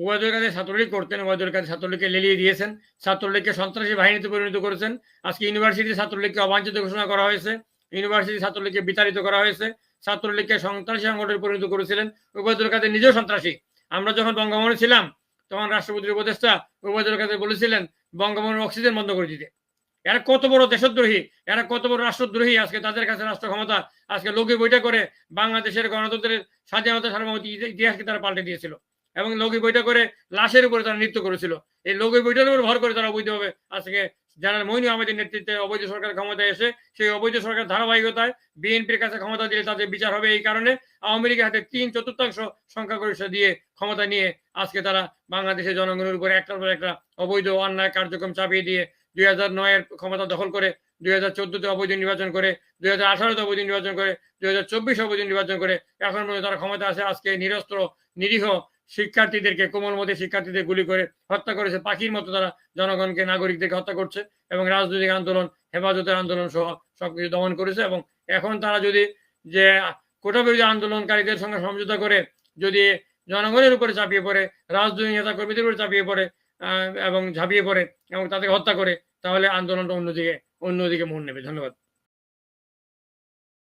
ওবায়দুল কাদের ছাত্রলীগ করতেন ওবায়দুল কাদের ছাত্রলীগকে লেলিয়ে দিয়েছেন, ছাত্রলীগকে সন্ত্রাসী বাহিনীতে পরিণত করেছেন। আজকে ইউনিভার্সিটি ছাত্রলীগকে অবাঞ্ছিত ঘোষণা করা হয়েছে, ইউনিভার্সিটি ছাত্রলীগকে বিতাড়িত করা হয়েছে, ছাত্রলীগকে সন্ত্রাসী সংগঠনে পরিণত করেছিলেন ওবায়দুল কাদের নিজেও সন্ত্রাসী। আমরা যখন বঙ্গভবনে ছিলাম, তখন রাষ্ট্রপতির উপদেষ্টা ওবায়দুল কাদের বলেছিলেন বঙ্গভবনের অক্সিজেন বন্ধ করে দিতে। এরা কত বড় দেশদ্রোহী, এরা কত বড় রাষ্ট্রদ্রোহী আজকে তাদের কাছে রাষ্ট্র ক্ষমতা, আজকে লোকে বইটা করে বাংলাদেশের গণতন্ত্রের স্বাধীনতা সার্বভৌমত্ব ইতিহাসকে তারা পাল্টে দিয়েছিল। এবং লোকে বইটা করে লাশের উপরে তারা নৃত্য করেছিল। এই লোকে বইটার উপর ভর করে তারা অবৈধভাবে আজকে জেনারেল মইনু আহমেদের নেতৃত্বে অবৈধ সরকার ক্ষমতায় এসে সেই অবৈধ সরকার ধারাবাহিকতায় বিএনপির কাছে ক্ষমতা দিলে তাদের বিচার হবে এই কারণে আওয়ামী লীগের হাতে তিন চতুর্থাংশ সংখ্যাগরিষ্ঠ দিয়ে ক্ষমতা নিয়ে আজকে তারা বাংলাদেশের জনগণের উপরে একটার পর একটা অবৈধ অন্যায় কার্যক্রম চাপিয়ে দিয়ে দুই হাজার নয়ের ক্ষমতা দখল করে, দুই হাজার চোদ্দতে অবৈধ নির্বাচন করে, দুই হাজার আঠারোতে অবৈধ নির্বাচন করে, দুই হাজার চব্বিশ অবৈধ নির্বাচন করে, এখন পর্যন্ত তারা ক্ষমতা আছে। আজকে নিরস্ত্র, নিরীহ শিক্ষার্থীদেরকে কোমলমতি শিক্ষার্থীদের গুলি করে হত্যা করেছে। পাখির মতো তারা জনগণকে, নাগরিকদেরকে হত্যা করছে এবং রাজনৈতিক আন্দোলন, হেফাজতের আন্দোলন সহ সবকিছু দমন করেছে এবং এখন তারা যদি যে কোটা বিরোধী আন্দোলনকারীদের সঙ্গে সমঝোতা করে, যদি জনগণের উপরে চাপিয়ে পড়ে, রাজনৈতিক নেতা কর্মীদের উপরে চাপিয়ে পড়ে এবং ঝাঁপিয়ে পড়ে এবং তাদেরকে হত্যা করে, তাহলে আন্দোলনটা অন্যদিকে অন্যদিকে মোড় নেবে। ধন্যবাদ।